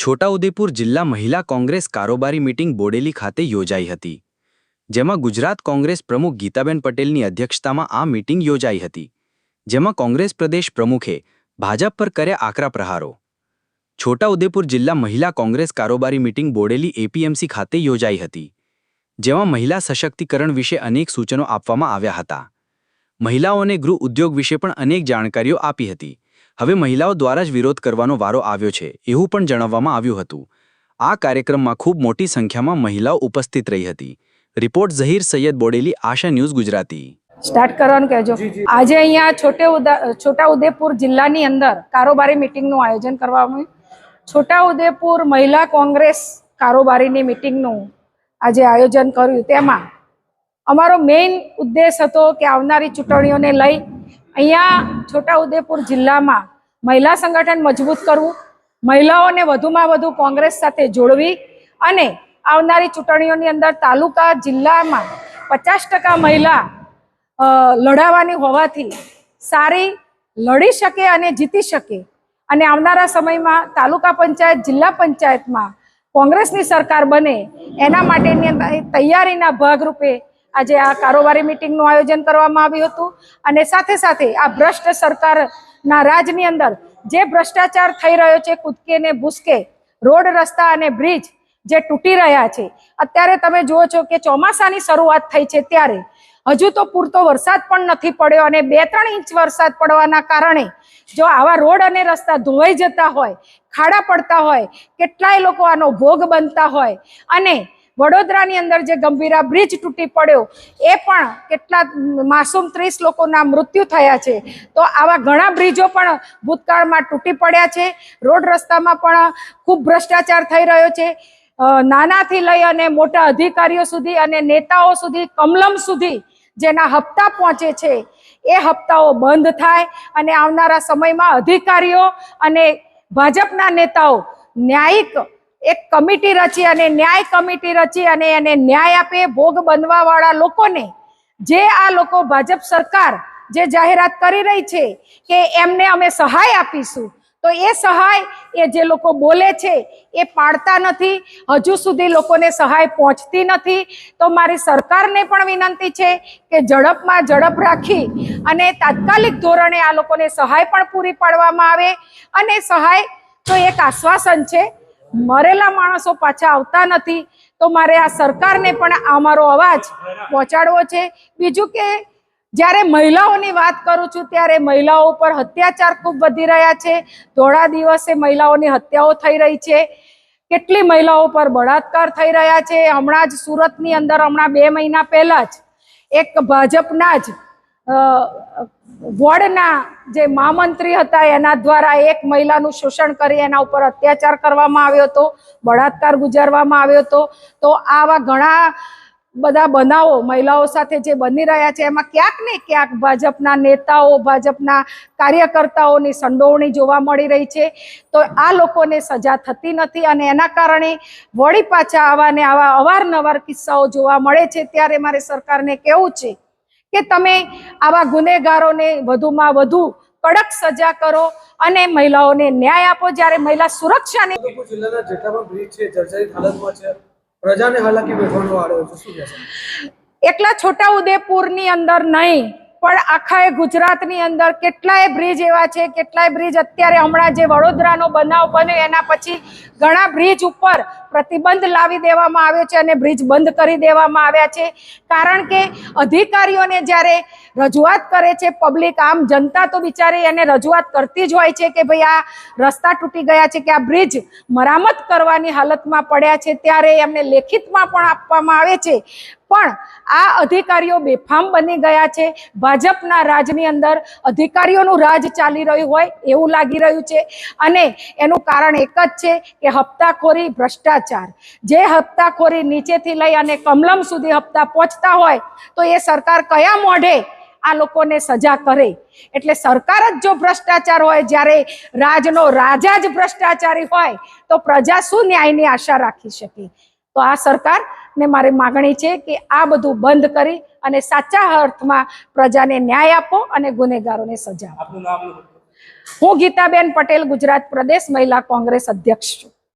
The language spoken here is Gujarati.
છોટાઉદેપુર જિલ્લા મહિલા કોંગ્રેસ કારોબારી મીટિંગ બોડેલી ખાતે યોજાઈ હતી, જેમાં ગુજરાત કોંગ્રેસ પ્રમુખ ગીતાબેન પટેલની અધ્યક્ષતામાં આ મીટિંગ યોજાઈ હતી, જેમાં કોંગ્રેસ પ્રદેશ પ્રમુખે ભાજપ પર કર્યા આકરા પ્રહારો. છોટાઉદેપુર જિલ્લા મહિલા કોંગ્રેસ કારોબારી મીટિંગ બોડેલી એપીએમસી ખાતે યોજાઈ હતી, જેમાં મહિલા સશક્તિકરણ વિશે અનેક સૂચનો આપવામાં આવ્યા હતા. મહિલાઓને ગૃહ ઉદ્યોગ વિશે પણ અનેક જાણકારીઓ આપી હતી હવે મહિલાઓ દ્વારા જ વિરોધ કરવાનો વારો આવ્યો છે એવું પણ જણાવવામાં આવ્યું હતું. આ કાર્યક્રમમાં ખૂબ મોટી સંખ્યામાં મહિલાઓ ઉપસ્થિત રહી હતી. Report Zaheer Saiyed Bodeli Asha news Gujarati. Start કરવાનું કહેજો. આજે અહીંયા છોટે છોટા ઉદેપુર જિલ્લાની અંદર કારોબારી મિટિંગનું આયોજન કરવામાં આવ્યું. છોટા ઉદેપુર મહિલા કોંગ્રેસ કારોબારીની મિટિંગનું આજે આયોજન કર્યું. તેમાં અમારો મેઇન ઉદ્દેશ હતો કે આવનારી ચૂંટણીઓને લઈ અહીંયા છોટાઉદેપુર જિલ્લામાં મહિલા સંગઠન મજબૂત કરવું, મહિલાઓને વધુમાં વધુ કોંગ્રેસ સાથે જોડવી અને આવનારી ચૂંટણીઓની અંદર તાલુકા જિલ્લામાં પચાસ ટકા મહિલા લડાવાની હોવાથી સારી લડી શકે અને જીતી શકે. અને આવનારા સમયમાં તાલુકા પંચાયત, જિલ્લા પંચાયતમાં કોંગ્રેસની સરકાર બને, એના માટેની અંદર તૈયારીના ભાગરૂપે આજે આ કારોબારી મિટિંગનું આયોજન કરવામાં આવ્યું હતું. અને સાથે સાથે આ ભ્રષ્ટ સરકારના રાજની અંદર જે ભ્રષ્ટાચાર થઈ રહ્યો છે, કૂદકે ને ભૂસકે, રોડ, રસ્તા અને બ્રિજ જે તૂટી રહ્યા છે, અત્યારે તમે જુઓ છો કે ચોમાસાની શરૂઆત થઈ છે ત્યારે. હજુ તો પૂરતો વરસાદ પણ નથી પડ્યો અને બે ત્રણ ઇંચ વરસાદ પડવાના કારણે જો આવા રોડ અને રસ્તા ધોવાઈ જતા હોય, ખાડા પડતા હોય, કેટલાય લોકો આનો ભોગ બનતા હોય. અને વડોદરાની અંદર જે ગંભીરા બ્રિજ તૂટી પડ્યો, એ પણ કેટલા માસૂમ ત્રીસ લોકોના મૃત્યુ થયા છે. તો આવા ઘણા બ્રિજો પણ ભૂતકાળમાં તૂટી પડ્યા છે. રોડ રસ્તામાં પણ ખૂબ ભ્રષ્ટાચાર થઈ રહ્યો છે. નાનાથી લઈ અને મોટા અધિકારીઓ સુધી અને નેતાઓ સુધી, કમલમ સુધી જેના હપ્તા પહોંચે છે, એ હપ્તાઓ બંધ થાય અને આવનારા સમયમાં અધિકારીઓ અને ભાજપના નેતાઓ ન્યાયિક એક કમિટી રચી અને ન્યાય કમિટી રચી અને એને ન્યાય આપે ભોગ બનવા વાળા લોકોને, જે આ લોકો ભાજપ સરકાર જે જાહેરાત કરી રહી છે કે એમને અમે સહાય આપીશું. તો એ સહાય એ જે લોકો બોલે છે એ પાડતા નથી, હજુ સુધી લોકોને સહાય પહોંચતી નથી. તો મારી સરકારને પણ વિનંતી છે કે ઝડપમાં ઝડપ રાખી અને તાત્કાલિક ધોરણે આ લોકોને સહાય પણ પૂરી પાડવામાં આવે. અને સહાય તો એક આશ્વાસન છે મરેલા માણસો પાછા આવતા નથી, તો મારે આ સરકારને પણ અમારો અવાજ પહોંચાડવો છે. બીજું કે, જ્યારે મહિલાઓની વાત કરું છું, ત્યારે મહિલાઓ ઉપર અત્યાચાર ખૂબ વધી રહ્યા છે. ધોળા દિવસે મહિલાઓની હત્યાઓ થઈ રહી છે. કેટલી મહિલાઓ પર બળાત્કાર થઈ રહ્યા છે. હમણાં જ સુરતની અંદર, હમણાં બે મહિના પહેલા જ એક ભાજપના જ વોર્ડના જે મહામંત્રી હતા, એના દ્વારા એક મહિલાનું શોષણ કરી એના ઉપર અત્યાચાર કરવામાં આવ્યો હતો, બળાત્કાર ગુજારવામાં આવ્યો હતો. તો આવા ઘણા બધા બનાવો મહિલાઓ સાથે જે બની રહ્યા છે, એમાં ક્યાંક ને ક્યાંક ભાજપના નેતાઓ, ભાજપના કાર્યકર્તાઓની સંડોવણી જોવા મળી રહી છે. તો આ લોકોને સજા થતી નથી અને એના કારણે વળી પાછા આવા ને આવા અવારનવાર કિસ્સાઓ જોવા મળે છે. ત્યારે મારે સરકારને કહેવું છે કે તમે આવા ગુનેગારોને વધુમાં વધુ કડક સજા કરો અને મહિલાઓને ન્યાય આપો. જ્યારે મહિલા સુરક્ષાની જિલ્લાના જેટલા બ્રિજ છે જર્જરિત હાલતમાં છે. પ્રજાને હાલાકી વેઠવાનો વાળો છે. શું એકલા છોટા ઉદેપુરની અંદર નહીં. પણ આખા એ ગુજરાતની અંદર કેટલાય બ્રિજ એવા છે, કેટલાય બ્રિજ અત્યારે હમણાં જે વડોદરાનો બનાવ બન્યો એના પછી ઘણા બ્રિજ ઉપર પ્રતિબંધ લાવી દેવામાં આવ્યો છે અને બ્રિજ બંધ કરી દેવામાં આવ્યા છે. કારણ કે અધિકારીઓને જ્યારે રજૂઆત કરે છે, પબ્લિક આમ જનતા તો બિચારી એને રજૂઆત કરતી જ હોય છે કે ભાઈ આ રસ્તા તૂટી ગયા છે કે આ બ્રિજ મરામત કરવાની હાલતમાં પડ્યા છે, ત્યારે એમને લેખિતમાં પણ આપવામાં આવે છે. પણ આ અધિકારીઓ બેફામ બની ગયા છે. ભાજપના રાજની અંદર અધિકારીઓનું રાજ ચાલી રહ્યું હોય એવું લાગી રહ્યું છે. અને એનું કારણ એક જ છે કે હપ્તાખોરી ભ્રષ્ટાચાર. જે હપ્તાખોરી નીચેથી લઈ અને કમલમ સુધી હપ્તા પહોંચતા હોય તો એ સરકાર કયા મોઢે આ લોકોને સજા કરે? એટલે સરકાર જ જો ભ્રષ્ટાચાર હોય, જ્યારે રાજનો રાજા જ ભ્રષ્ટાચારી હોય, તો પ્રજા શું ન્યાયની આશા રાખી શકે? તો આ સરકાર ને મારી માગણી છે કે આ બધું બંધ કરી અને સાચા અર્થમાં પ્રજાને ન્યાય આપો અને ગુનેગારોને સજા આપો. હું ગીતાબેન પટેલ ગુજરાત પ્રદેશ મહિલા કોંગ્રેસ અધ્યક્ષ છું.